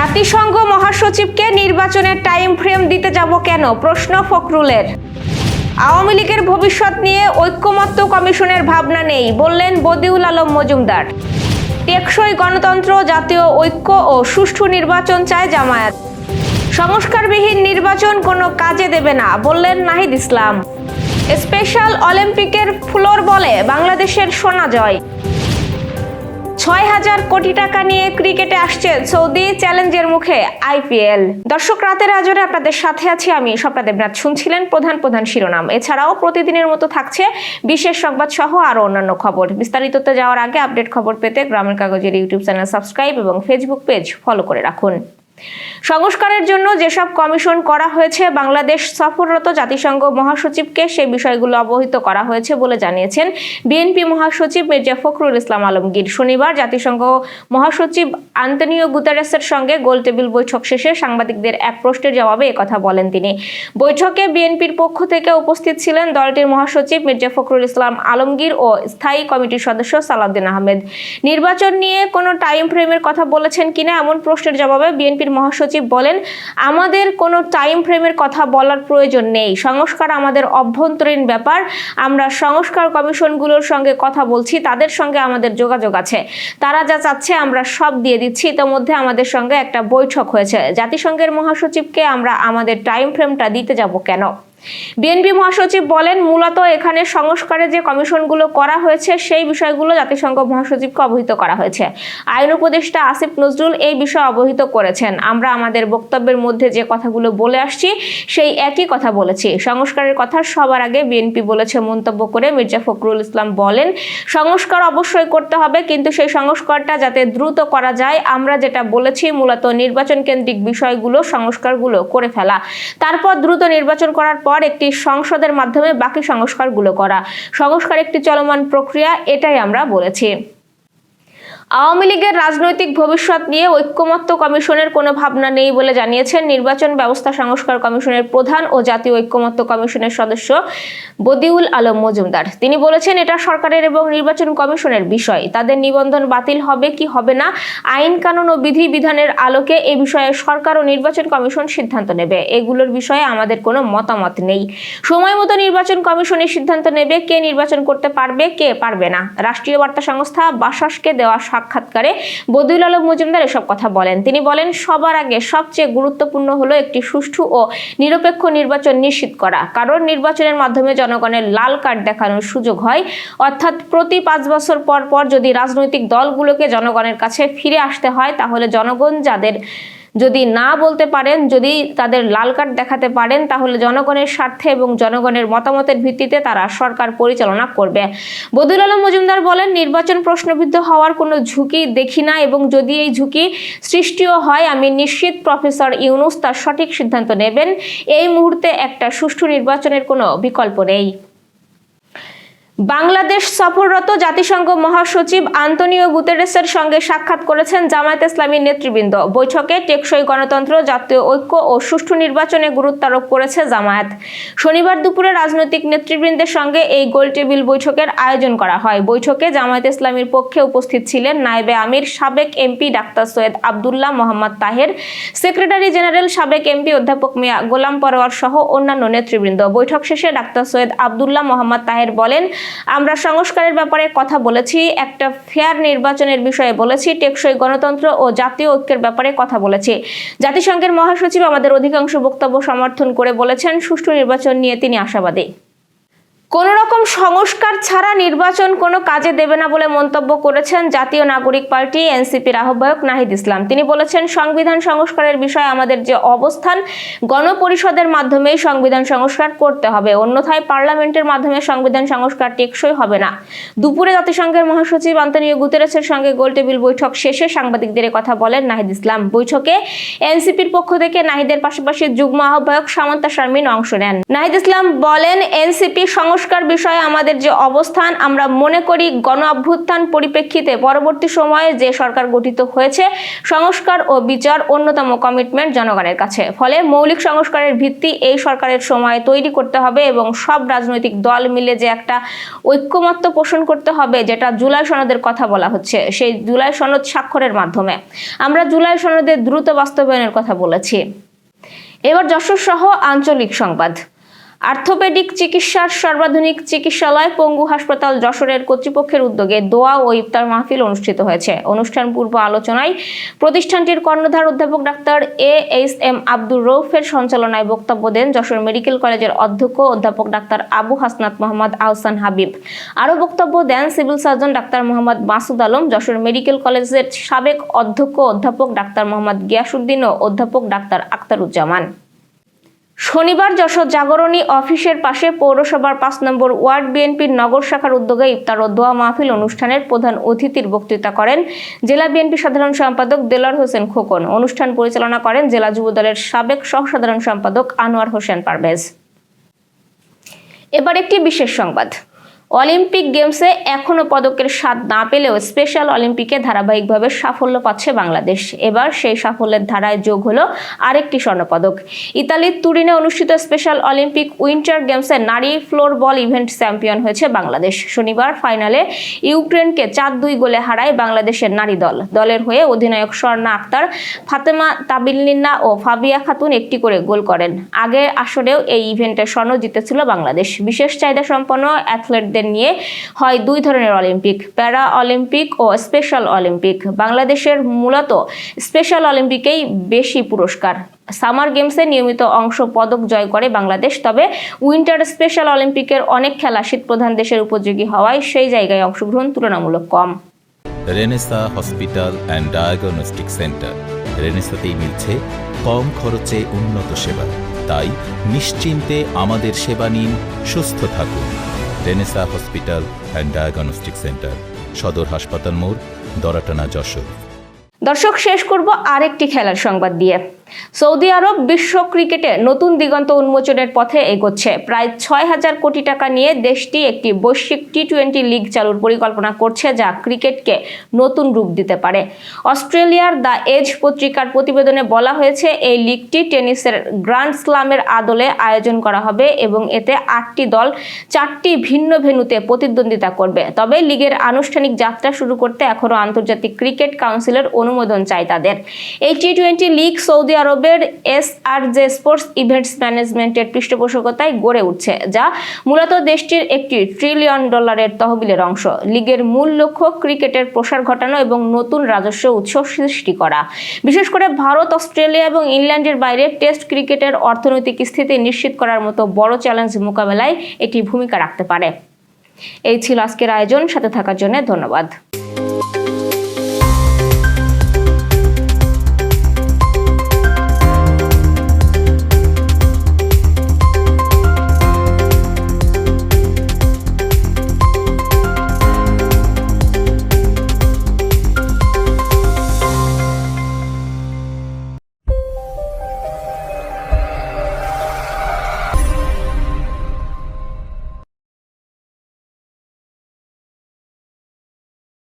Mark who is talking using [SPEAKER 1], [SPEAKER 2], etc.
[SPEAKER 1] জাতিসংঘ মহাসচিবকে নির্বাচনের time frame দিতে যাব কেন? প্রশ্ন ফখরুলের। আওয়ামী লীগের ভবিষ্যৎ নিয়ে ঐক্যমত্য কমিশনের ভাবনা নেই, বললেন বদিউল আলম মজুমদার। টেকসই গণতন্ত্র, জাতীয় ঐক্য ও সুষ্ঠু নির্বাচন চায় জামায়াত। সংস্কারবিহীন নির্বাচন কোনো কাজে দেবে না, বললেন নাহিদ ইসলাম। স্পেশাল অলিম্পিকের ফ্লোর বলে বাংলাদেশের সোনা জয়। ছয় হাজার কোটি টাকা নিয়ে ক্রিকেটে আসছে সৌদি চ্যালেঞ্জের মুখে আইপিএল দর্শক, রাতের আজরে আপনাদের সাথে আছি আমি স্বপ্না দেবনাথ। শুনছিলেন প্রধান প্রধান শিরোনাম। এছাড়াও প্রতিদিনের মতো থাকছে বিশেষ সংবাদ সহ আরও অন্যান্য খবর। বিস্তারিততে যাওয়ার আগে আপডেট খবর পেতে গ্রামের কাগজের ইউটিউব চ্যানেল সাবস্ক্রাইব এবং ফেসবুক পেজ ফলো করে রাখুন। সংস্কারের জন্য যেসব কমিশন করা হয়েছে, বাংলাদেশ সফররত জাতিসংঘ মহাসচিবকে সেই বিষয়গুলো অবহিত করা হয়েছে বলে জানিয়েছেন বিএনপি মহাসচিব মির্জা ফখরুল ইসলাম আলমগীর। শনিবার জাতিসংঘ মহাসচিব আন্তনিও গুতারেসের সঙ্গে গোলটেবিল বৈঠক শেষে সাংবাদিকদের এক প্রশ্নের জবাবে কথা বলেন তিনি। বৈঠকে বিএনপির পক্ষ থেকে উপস্থিত ছিলেন দলটির মহাসচিব মির্জা ফখরুল ইসলাম আলমগীর ও স্থায়ী কমিটির সদস্য সালাউদ্দিন আহমেদ। নির্বাচন নিয়ে কোনো টাইম ফ্রেমের কথা বলেছেন কিনা এমন প্রশ্নের জবাবে বিএনপির মহাসচিব বলেন, আমাদের কোনো টাইম ফ্রেমের কথা বলার প্রয়োজন নেই। সংস্কার আমাদের অভ্যন্তরীণ ব্যাপার। আমরা সংস্কার কমিশনগুলোর সঙ্গে কথা বলছি, তাদের সঙ্গে আমাদের যোগাযোগ আছে। তারা যা চাচ্ছে আমরা সব দিয়ে দিচ্ছি। ইতোমধ্যে আমাদের সঙ্গে একটা বৈঠক হয়েছে। জাতিসংঘের মহাসচিবকে আমরা আমাদের টাইম ফ্রেমটা দিতে যাব কেন? বিএনপি মহাসচিব বলেন, মূলত এখানে সংস্কারে যে কমিশনগুলো করা হয়েছে, সেই বিষয়গুলো জাতিসংঘ মহাসচিবকে অবহিত করা হয়েছে। আইন উপদেষ্টা আসিফ নজরুল এই বিষয়ে অবহিত করেছেন। আমরা আমাদের বক্তব্যের মধ্যে যে কথাগুলো বলে আসছি, সেই একই কথা বলেছি। সংস্কারের কথা সবার আগে বিএনপি বলেছে মন্তব্য করে মির্জা ফখরুল ইসলাম বলেন, সংস্কার অবশ্যই করতে হবে, কিন্তু সেই সংস্কারটা যাতে দ্রুত করা যায়, আমরা যেটা বলেছি মূলত নির্বাচন কেন্দ্রিক বিষয়গুলো, সংস্কারগুলো করে ফেলা। তারপর দ্রুত নির্বাচন করার পর একটি সংসদের মাধ্যমে বাকি সংস্কারগুলো করা। সংস্কার একটি চলমান প্রক্রিয়া এটাই আমরা বলেছি। আওয়ামী লীগের রাজনৈতিক ভবিষ্যৎ নিয়ে ঐক্যমত্য কমিশনের কোনো ভাবনা নেই বলে জানিয়েছেন নির্বাচন ব্যবস্থা সংস্কার কমিশনের প্রধান ও জাতীয় ঐক্যমত্য কমিশনের সদস্য বদিউল আলম মজুমদার। তিনি বলেছেন, এটা সরকারের এবং নির্বাচন কমিশনের বিষয়। তাদের নিবন্ধন বাতিল হবে কি হবে না, আইন কানুন ও বিধি বিধানের আলোকে এ বিষয়ে সরকার ও নির্বাচন কমিশন সিদ্ধান্ত নেবে। এগুলোর বিষয়ে আমাদের কোনো মতামত নেই। সময় মতো নির্বাচন কমিশনের সিদ্ধান্ত নেবে কে নির্বাচন করতে পারবে, কে পারবে না। রাষ্ট্রীয় বার্তা সংস্থা বাসাসকে দেওয়া সাক্ষাৎকারে বদিউল আলম মজুমদার এসব কথা বলেন। তিনি বলেন, সবার আগে সবচেয়ে গুরুত্বপূর্ণ হলো একটি সুষ্ঠু ও নিরপেক্ষ নির্বাচন নিশ্চিত করা। কারণ নির্বাচনের মাধ্যমে জনগণের লাল কার্ড দেখানোর সুযোগ হয়। অর্থাৎ প্রতি পাঁচ বছর পর পর যদি রাজনৈতিক দলগুলোকে জনগণের কাছে ফিরে আসতে হয়, তাহলে জনগণ যাদের যদি না বলতে পারেন, যদি তাদের লাল কার্ড দেখাতে পারেন, তাহলে জনগণের স্বার্থে এবং জনগণের মতামতের ভিত্তিতে তারা সরকার পরিচালনা করবে। বদুল আলম মজুমদার বলেন, নির্বাচন প্রশ্নবিদ্ধ হওয়ার কোনো ঝুঁকি দেখি না এবং যদি এই ঝুঁকি সৃষ্টিও হয়, আমি নিশ্চিত প্রফেসর ইউনুস তার সঠিক সিদ্ধান্ত নেবেন। এই মুহূর্তে একটা সুষ্ঠু নির্বাচনের কোনো বিকল্প নেই। বাংলাদেশ সফররত জাতিসংঘ মহাসচিব আন্তনিও গুতেরেসের সঙ্গে সাক্ষাৎ করেছেন জামায়াত ইসলামীর নেতৃবৃন্দ। বৈঠকে টেকসই গণতন্ত্র, জাতীয় ঐক্য ও সুষ্ঠু নির্বাচনে গুরুত্ব আরোপ করেছে জামায়াত। শনিবার দুপুরে রাজনৈতিক নেতৃবৃন্দের সঙ্গে এই গোলটেবিল বৈঠকের আয়োজন করা হয়। বৈঠকে জামায়াত ইসলামীর পক্ষে উপস্থিত ছিলেন নায়েবে আমির, সাবেক MP doctor Syed Abdullah Mohammad Taher, secretary general সাবেক এমপি অধ্যাপক মিয়া গোলাম পরোয়ার সহ অন্যান্য নেতৃবৃন্দ। বৈঠক শেষে ডাক্তার সৈয়দ আবদুল্লাহ মোহাম্মদ তাহের বলেন আমরা সংস্কারের ব্যাপারে কথা বলেছি, একটা ফেয়ার নির্বাচনের বিষয়ে বলেছি, টেকসই গণতন্ত্র ও জাতীয় ঐক্যের ব্যাপারে কথা বলেছি। জাতিসংঘের মহাসচিব আমাদের অধিকাংশ বক্তব্য সমর্থন করে বলেছেন, সুষ্ঠু নির্বাচন নিয়ে তিনি আশাবাদী। কোন রকম সংস্কার ছাড়া নির্বাচন কোনো কাজে দেবে না বলে মন্তব্য করেছেন জাতীয় নাগরিক পার্টি এনসিপির আহ্বায়ক নাহিদ ইসলাম। তিনি বলেছেন, সংবিধান সংস্কারের বিষয়ে আমাদের যে অবস্থান, গণপরিষদের মাধ্যমেই সংবিধান সংস্কার করতে হবে। অন্যথায় পার্লামেন্টের মাধ্যমে সংবিধান সংস্কার টেকসই হবে না। দুপুরে জাতিসংঘের মহাসচিব আন্তনীয় গুতেরেসের সঙ্গে গোলটেবিল বৈঠক শেষে সাংবাদিকদের কথা বলেন নাহিদ ইসলাম। বৈঠকে এনসিপির পক্ষ থেকে নাহিদের পাশাপাশি যুগ্ম আহ্বায়ক সামন্তা শারমিন অংশ নেন। নাহিদ ইসলাম বলেন, এনসিপি সংস্কার সংস্কার বিষয়ে আমাদের যে অবস্থান, আমরা মনে করি গণ অভ্যুত্থান পরিপ্রেক্ষিতে পরবর্তী সময়ে যে সরকার গঠিত হয়েছে, সংস্কার ও বিচার অন্যতম কমিটমেন্ট জনগণের কাছে। ফলে মৌলিক সংস্কারের ভিত্তি এই সরকারের সময় তৈরি করতে হবে এবং সব রাজনৈতিক দল মিলে যে একটা ঐক্যমত্য পোষণ করতে হবে, যেটা জুলাই সনদের কথা বলা হচ্ছে, সেই জুলাই সনদ স্বাক্ষরের মাধ্যমে। আমরা জুলাই সনদের দ্রুত বাস্তবায়নের কথা বলেছি। এবার যশোর সহ আঞ্চলিক সংবাদ। আর্থোপেডিক চিকিৎসার সর্বাধুনিক চিকিৎসালয় পঙ্গু হাসপাতাল যশোরের কর্তৃপক্ষের উদ্যোগে দোয়া ও ইফতার মাহফিল অনুষ্ঠিত হয়েছে। অনুষ্ঠান পূর্ব আলোচনায় প্রতিষ্ঠানটির কর্ণধার অধ্যাপক doctor A H M Abdur রৌফের সঞ্চালনায় বক্তব্য দেন যশোর মেডিকেল কলেজের অধ্যক্ষ অধ্যাপক ডাক্তার আবু হাসনাত মোহাম্মদ আহসান হাবিব। আরও বক্তব্য দেন civil surgeon doctor Mohammad Masud Alam, Jessore medical কলেজের সাবেক অধ্যক্ষ অধ্যাপক ডাক্তার মোহাম্মদ গিয়াসুদ্দিন ও অধ্যাপক ডাক্তার আক্তারুজ্জামান শনিবার যশোর জাগরণী অফিসের পাশে পৌরসভার পাঁচ নম্বর ওয়ার্ড বিএনপির নগর শাখার উদ্যোগে ইফতার ও দোয়া মাহফিল অনুষ্ঠানের প্রধান অতিথির বক্তৃতা করেন জেলা বিএনপি সাধারণ সম্পাদক দেলার হোসেন খোকন। অনুষ্ঠান পরিচালনা করেন জেলা যুবদলের সাবেক সহসাধারণ সম্পাদক আনোয়ার হোসেন পারভেজ। এবার একটি বিশেষ সংবাদ। অলিম্পিক গেমসে এখনও পদকের স্বাদ না পেলেও স্পেশাল অলিম্পিকে ধারাবাহিকভাবে সাফল্য পাচ্ছে বাংলাদেশ। এবার সেই সাফল্যের ধারায় যোগ হলো আরেকটি স্বর্ণপদক। ইতালির তুরিনে অনুষ্ঠিত স্পেশাল অলিম্পিক উইন্টার গেমসে নারী ফ্লোর বল ইভেন্ট চ্যাম্পিয়ন হয়েছে বাংলাদেশ। শনিবার ফাইনালে ইউক্রেনকে চার দুই গোলে হারায় বাংলাদেশের নারী দল। দলের হয়ে অধিনায়ক স্বর্ণা আক্তার, ফাতেমা তাবিলিনা ও ফাবিয়া খাতুন একটি করে গোল করেন। আগের আসরেও এই ইভেন্টে স্বর্ণ জিতেছিল বাংলাদেশ। বিশেষ চাহিদা সম্পন্ন অ্যাথলেটদের নিয়ে হয় দুই ধরনের অলিম্পিক, প্যারা অলিম্পিক ও স্পেশাল অলিম্পিক। বাংলাদেশের মূলত স্পেশাল অলিম্পিকেই বেশি পুরস্কার। সামার গেমসে নিয়মিত অংশ পদক জয় করে বাংলাদেশ, তবে উইন্টার স্পেশাল অলিম্পিকের অনেক খেলা শীত প্রধান দেশের উপযোগী হওয়ায় সেই জায়গায় অংশগ্রহণ তুলনামূলক কম।
[SPEAKER 2] Renaissance hospital and diagnostic centre. রেনেসাতেই মিলছে কম খরচে উন্নত সেবা। তাই নিশ্চিন্তে আমাদের সেবা নিন, সুস্থ থাকুন। Renaissance hospital and diagnostic centre, সদর হাসপাতাল মোড়, দরাটানা যশোর।
[SPEAKER 1] দর্শক, শেষ করব আরেকটি খেলার সংবাদ দিয়ে। সৌদি আরব বিশ্ব ক্রিকেটে নতুন দিগন্ত উন্মোচনের পথে এগোচ্ছে। প্রায় ছয় হাজার কোটি টাকা নিয়ে দেশটি একটি বৈশ্বিক টি টোয়েন্টি লিগ চালুর পরিকল্পনা করছে যা ক্রিকেটকে নতুন রূপ দিতে পারে। অস্ট্রেলিয়ার দ্য এজ পত্রিকার প্রতিবেদনে বলা হয়েছে, এই লিগটি টেনিসের গ্র্যান্ড স্লামের আদলে আয়োজন করা হবে এবং এতে আটটি দল চারটি ভিন্ন ভেন্যুতে প্রতিদ্বন্দ্বিতা করবে। তবে লিগের আনুষ্ঠানিক যাত্রা শুরু করতে এখনও আন্তর্জাতিক ক্রিকেট কাউন্সিলের অনুমোদন চাই তাদের। এই টি টোয়েন্টি লিগ সৌদি আরবের S R J sports events ম্যানেজমেন্টের পৃষ্ঠপোষকতায় গড়ে উঠছে, যা মূলত দেশটির একটি ট্রিলিয়ন ডলারের তহবিলের অংশ। লিগের মূল লক্ষ্য ক্রিকেটের প্রসার ঘটানো এবং নতুন রাজস্ব উৎস সৃষ্টি করা। বিশেষ করে ভারত, অস্ট্রেলিয়া এবং ইংল্যান্ডের বাইরে টেস্ট ক্রিকেটের অর্থনৈতিক স্থিতি নিশ্চিত করার মতো বড় চ্যালেঞ্জ মোকাবেলায় এটি ভূমিকা রাখতে পারে। এই ছিল আজকের আয়োজন, সাথে থাকার জন্য ধন্যবাদ।